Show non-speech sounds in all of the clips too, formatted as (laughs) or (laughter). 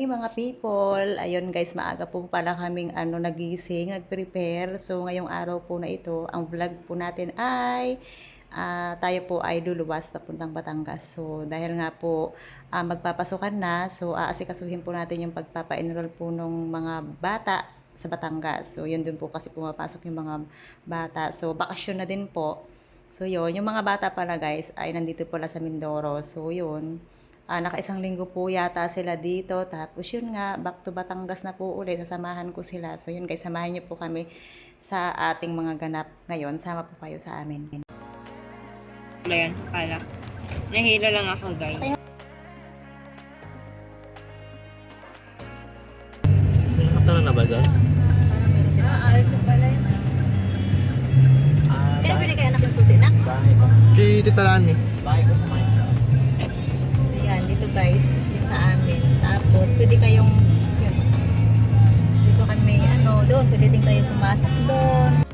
Hi mga people! Ayun guys, maaga po pala kaming ano, nagising, nag-prepare. So ngayong araw po na ito, ang vlog po natin ay ah, tayo po ay luluwas papuntang Batangas. So dahil nga po ah, magpapasukan na, so aasikasuhin po natin yung pagpapa-enroll po ng mga bata sa Batangas. So yun din po kasi pumapasok yung mga bata. So bakasyon na din po. So yun, yung mga bata pala guys ay nandito pala sa Mindoro. So yun, Ah, naka-isang linggo po yata sila dito. Tapos yun nga, back to Batangas na po ulit. Sasamahan ko sila. So yun guys, samahan niyo po kami sa ating mga ganap ngayon. Sama po kayo sa amin. Yan, pala. Nahilo lang ako, guys. Nakatala na ba doon? Ah, alas na pala yun. Ah, Kaya binigay anak yung susi na? bahay ko. Di Tita Lani. Bahay ko sa Minecraft. Dito guys, yun sa amin. Tapos pwede kayong, yun, dito kami, ano, doon, pwede din kayo pumasok doon.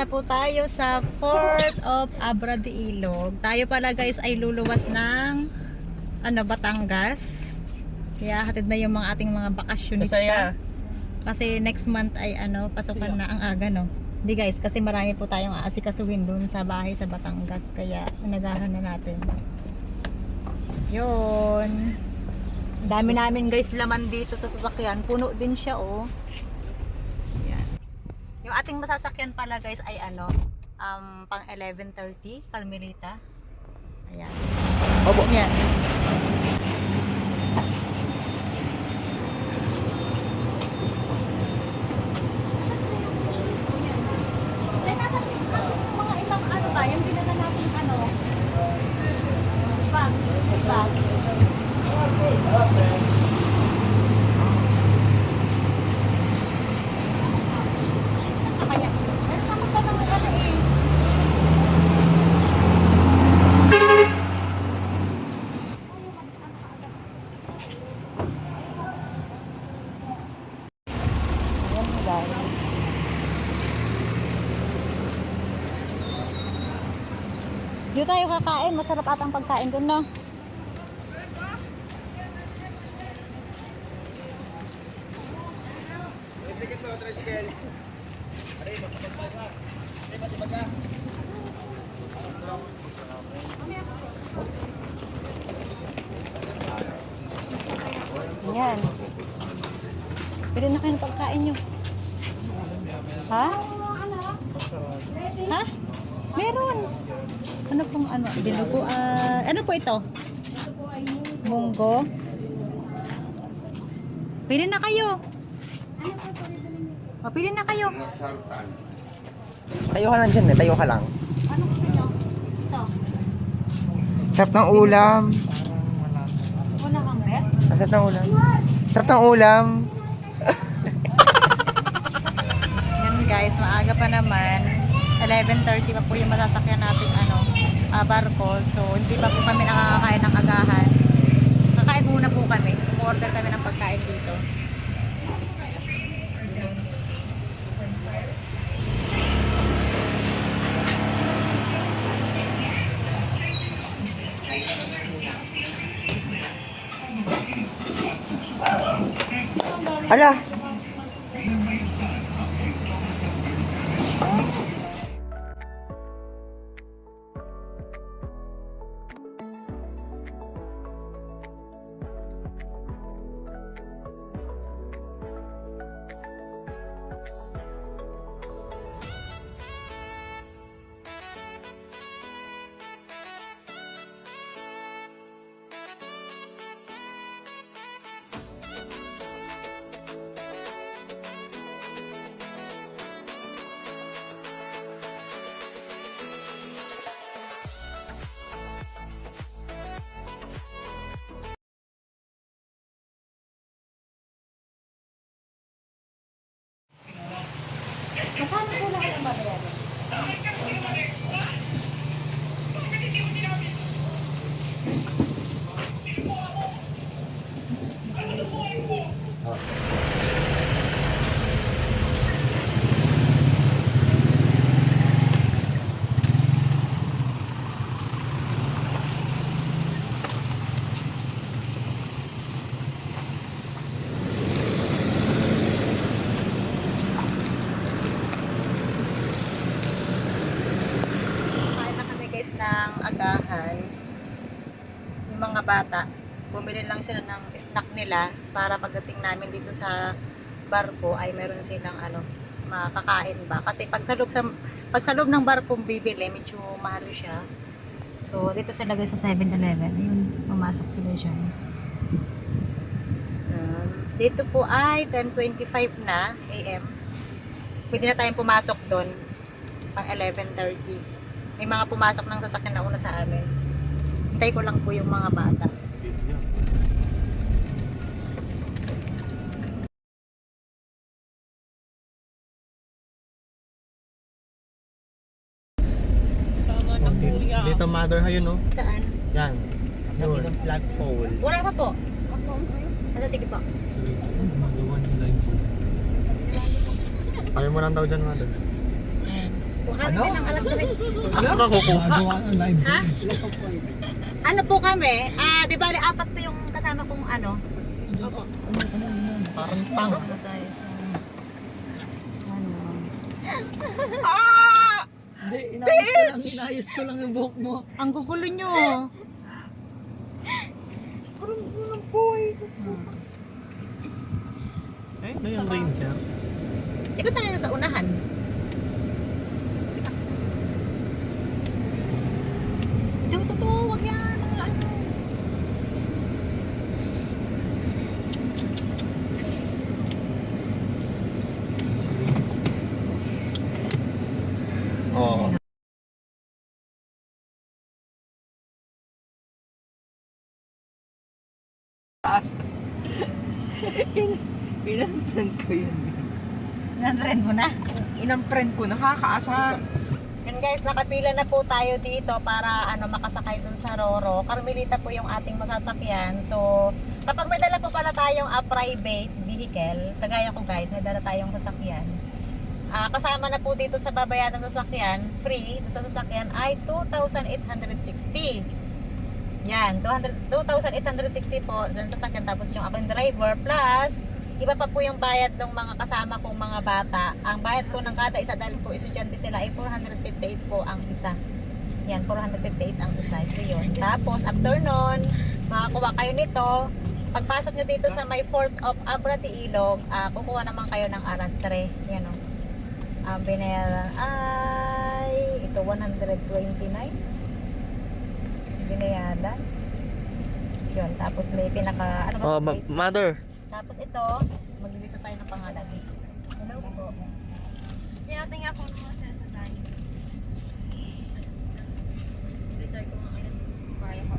Na po tayo sa Fort of Abra de Ilog. Tayo pala guys ay luluwas ng ano Batangas. Kaya hatid na yung mga ating mga bakasyonista. Masaya. Kasi next month ay ano, pasukan na ang aga no. Hindi guys, kasi marami po tayong aasikasuhin doon sa bahay sa Batangas. Kaya inagahan na natin. Yun. Dami namin guys laman dito sa sasakyan. Puno din siya oh. Yung ating masasakyan pala guys ay ano, um, pang 11.30, Carmelita. Ayan. Opo. Yan. May nasa ano, mga ilang ano ba, yung dinala natin ano, bag, bag. Kaya, eh, takot ka naman ano eh. Dito tayo kakain. Masarap atang pagkain doon, no? Ayan. Pero na kayo ng pagkain nyo. Ha? Ha? Meron. Ano pong ano? Dinugo. ah, ano po ito? Munggo. Pili na kayo. O, pili na kayo. Tayo ka lang dyan eh, tayo ka lang. Ano gusto nyo? Ito. Sarap ng ulam. Wala kang bet? Ang Sarap ng ulam. Sarap ng ulam. Yan guys, maaga pa naman. 11.30 pa po yung masasakyan natin ano, ah, barko. So, hindi pa po kami nakakakain ng agahan. Kakain muna po kami. Umorder kami ng pagkain dito. 好了。Po lang yung babayaran? Kain na kami guys ng agahan. Yung mga bata, bumili lang sila ng snack nila para pagdating namin dito sa barko ay meron silang ano, makakain ba. Kasi pag sa loob, sa, pag sa loob ng barko bibili, medyo mahal siya. So, dito sila guys sa 7-Eleven. Ayun, pumasok sila dyan. Um, dito po ay 10.25 na AM. Pwede na tayong pumasok doon pang 11.30. May mga pumasok ng sasakyan na una sa amin. Hintay ko lang po yung mga bata. Dito mother ayun no? Saan? Yan. Yun. ng flagpole. Wala pa po. Asa sige po. Sige. Magawa nila yun. Kaya mo lang daw dyan mother. Kuhanin Ano? din ng alas 3. Ako ka kukuha. Ha? Ano po kami? Ah, di ba apat po yung kasama kong ano? Parang pang. Ano. Ano? Hindi, inayos ko lang, inayos ko lang yung buhok mo. Ang gugulo nyo. Parang walang buhay. Eh, ano yung ranger? Ikot na lang sa unahan. Ito, ito, ito. Huwag yan. Mga ano. Oo. (laughs) Inang-friend ko yun. Nan-friend mo na. Inang-friend ko, nakakaasar. And guys, nakapila na po tayo dito para ano makasakay dun sa Roro. Carmelita po yung ating masasakyan. So, kapag may dala po pala tayong a private vehicle, kagaya ko guys, may dala tayong sasakyan. Ah, kasama na po dito sa babayaran ng sasakyan, free sa sasakyan ay 2,860. Yan, 200, 2,860 po sa sasakyan tapos yung ako yung driver plus iba pa po yung bayad ng mga kasama kong mga bata. Ang bayad po ng kada isa dahil po estudyante sila ay 458 po ang isa. Yan, 458 ang isa. So yun. Tapos after nun, makakuha kayo nito. Pagpasok nyo dito sa may Fort of Abrati Ilog, ah, kukuha naman kayo ng arastre. Yan o. Ang binayaran ay ito 129 binayaran. Yun, tapos may pinaka ano ba? Oh, ma- mother. Tapos ito, maglilista tayo ng pangalan. Hello po. Tinating ako mo sa sa tayo. Retry ko nga ilan kaya ko.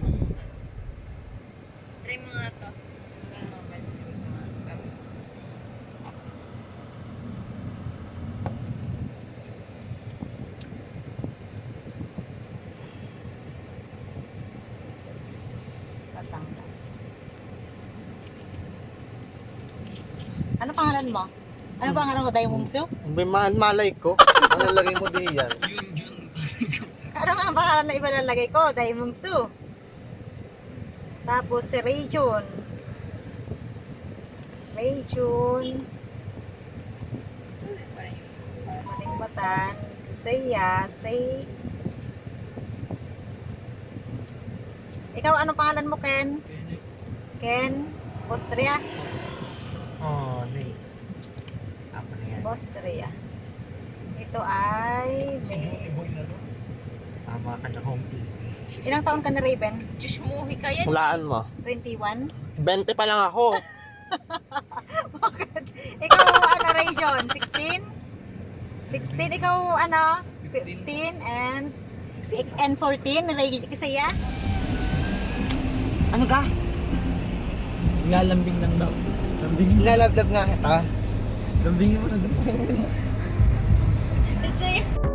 Try mo nga to. Ang mga bands ko mga gamit. Batangas. Ano pangalan mo? Ano ko? Diamond Soup? May ma- malay ko. Ano lagay mo di yan? Ano nga ang pangalan na iba lalagay ko? Diamond Soup. Tapos si Rayjun. Rayjun. Malingbatan. Saya. Say. Ikaw, anong pangalan mo, Ken? Ken? Austria? Oh, nay. Ako na yan. Austria. Ito ay... Tama ka na home. Ilang taon ka na, Raven? Diyos mo, hikayan. Hulaan mo. 21? 20 pa lang ako. (laughs) Bakit? Ikaw, ano, Rayon? 16? 16? Ikaw, ano? 15 and... 16 and 14? Ray, Kisaya? Ano ka? Lalambing lang daw. Mo. Lalabdab nga kita. Lambingin mo na doon. (laughs) Hikayan.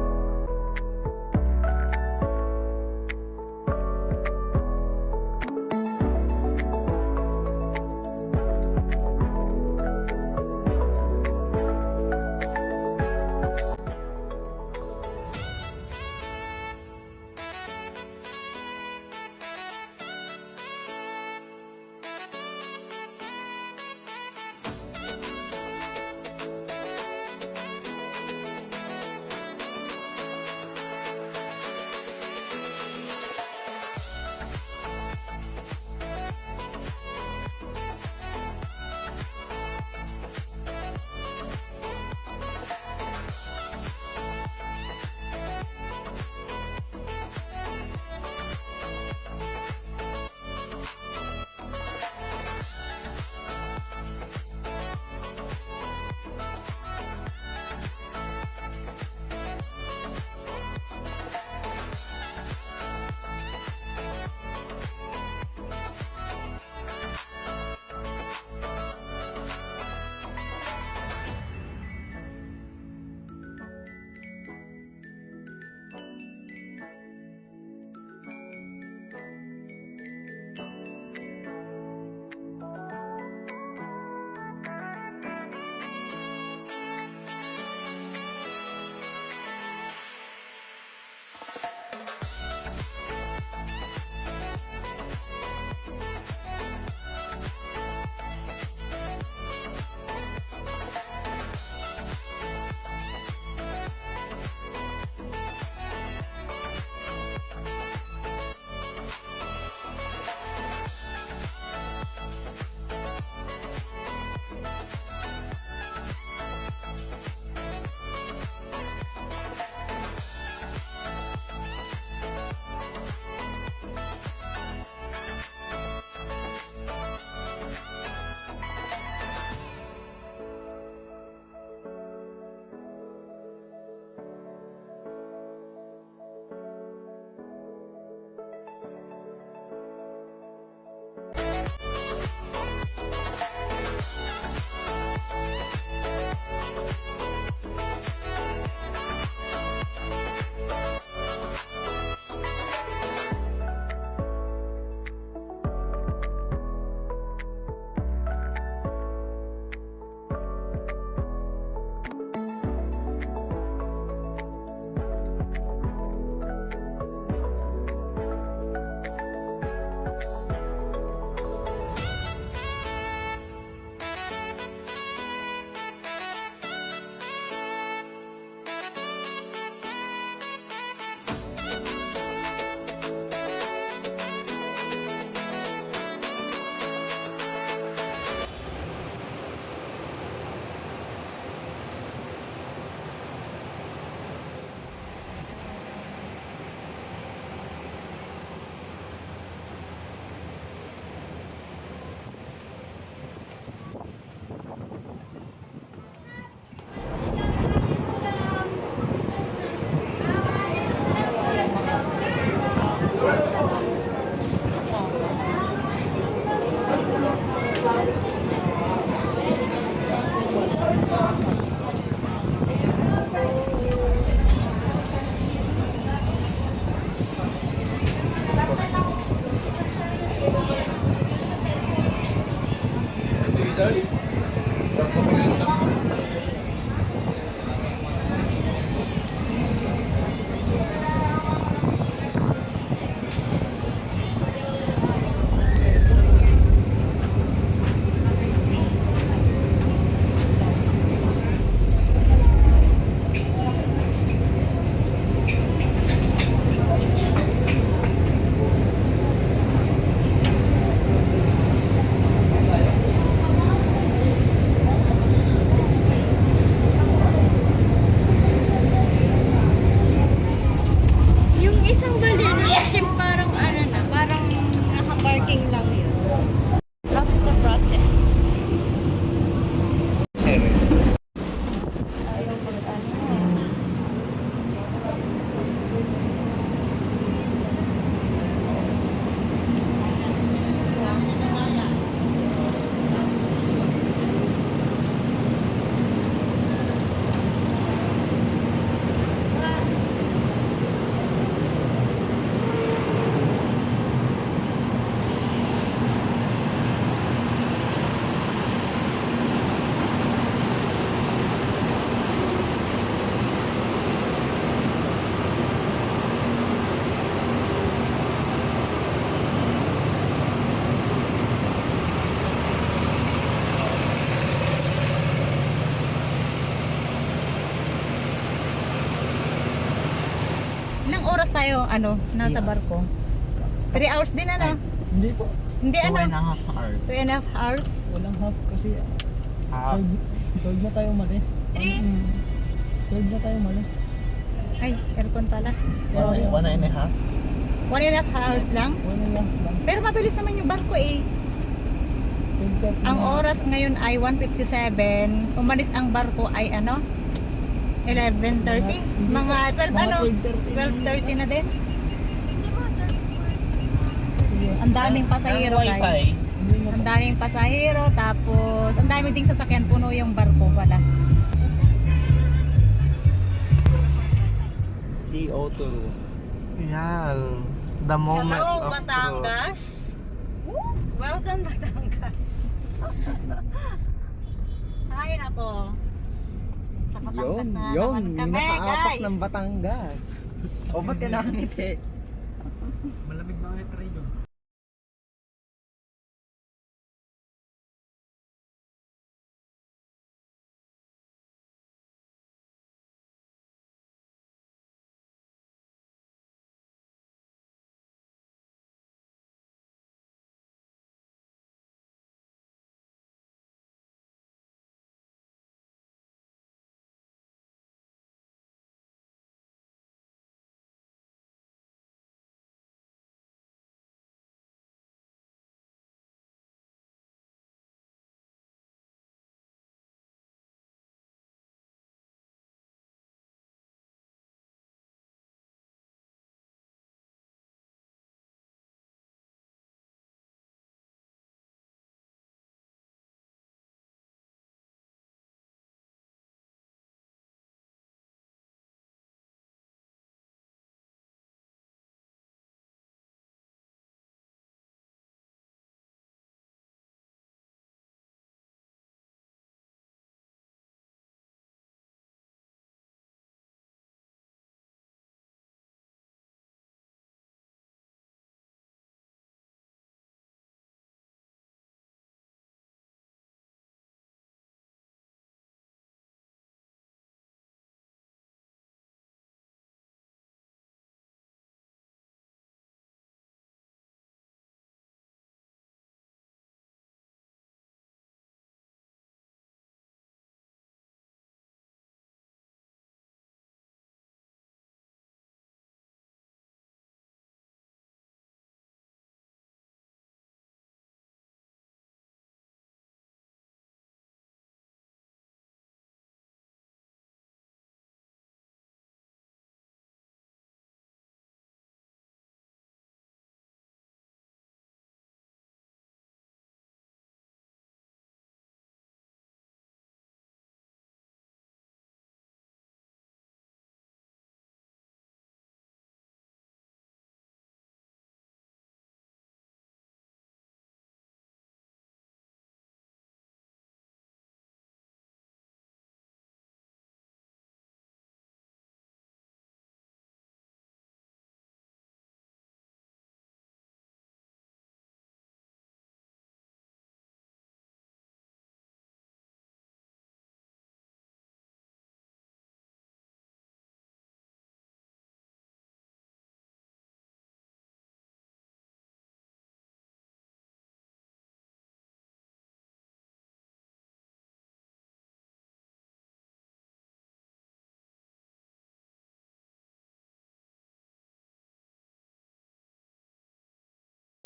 Tayo, ano, nasa barko? 3 hours din, ano? Hindi po. Hindi, ano? and a half hours. 2 and a half hours? Walang half kasi Half. 12 na tayo. Three. Mm. 12 na tayo umalis. Ay, aircon pala. Sorry. One and a half. 1 and a half hours lang? One and a half lang. Pero mabilis naman yung barko eh. 12.30 Ang oras ngayon ay 1.57. Umalis ang barko ay ano? 11.30? Mga 12 Mga ano? 12:30 na. 12.30 na din? Ang daming pasahero Ang wifi. guys. Ang daming pasahero tapos ang daming ding sasakyan puno yung barko pala. CO2. Yan. The moment Hello of Batangas. Woo! Welcome Batangas. (laughs) Ay nako. Sa. Batangas na naman kami guys. ng Batangas. (laughs) o ba't ka nakangiti?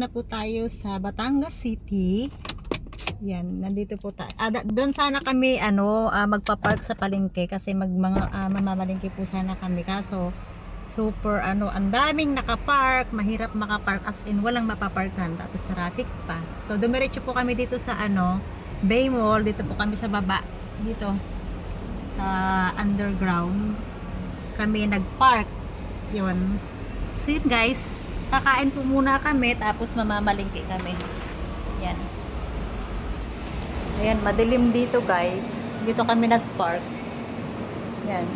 Na po tayo sa Batangas City. Yan, nandito po tayo. Ah, doon sana kami ano, ah, magpa-park sa palengke kasi mag mga ah, mamamalengke po sana kami kaso super ano, ang daming nakapark, mahirap makapark as in walang mapaparkan tapos traffic pa. So dumiretso po kami dito sa ano, Bay Mall, dito po kami sa baba, dito sa underground. Kami nagpark. 'Yun. So yun guys, kakain po muna kami tapos mamamalingki kami. Yan. Ayan, madilim dito guys. Dito kami nagpark. Yan.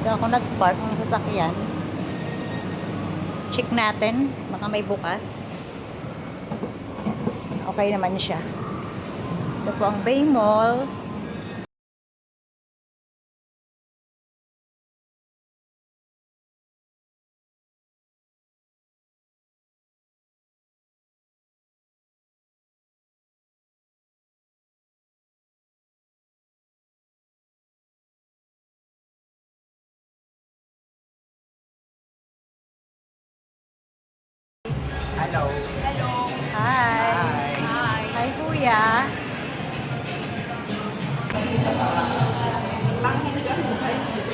Dito ako nagpark ng sasakyan. Check natin. Baka may bukas. Okay naman siya. Ito po ang Bay Mall. Hello. Hi. Hi.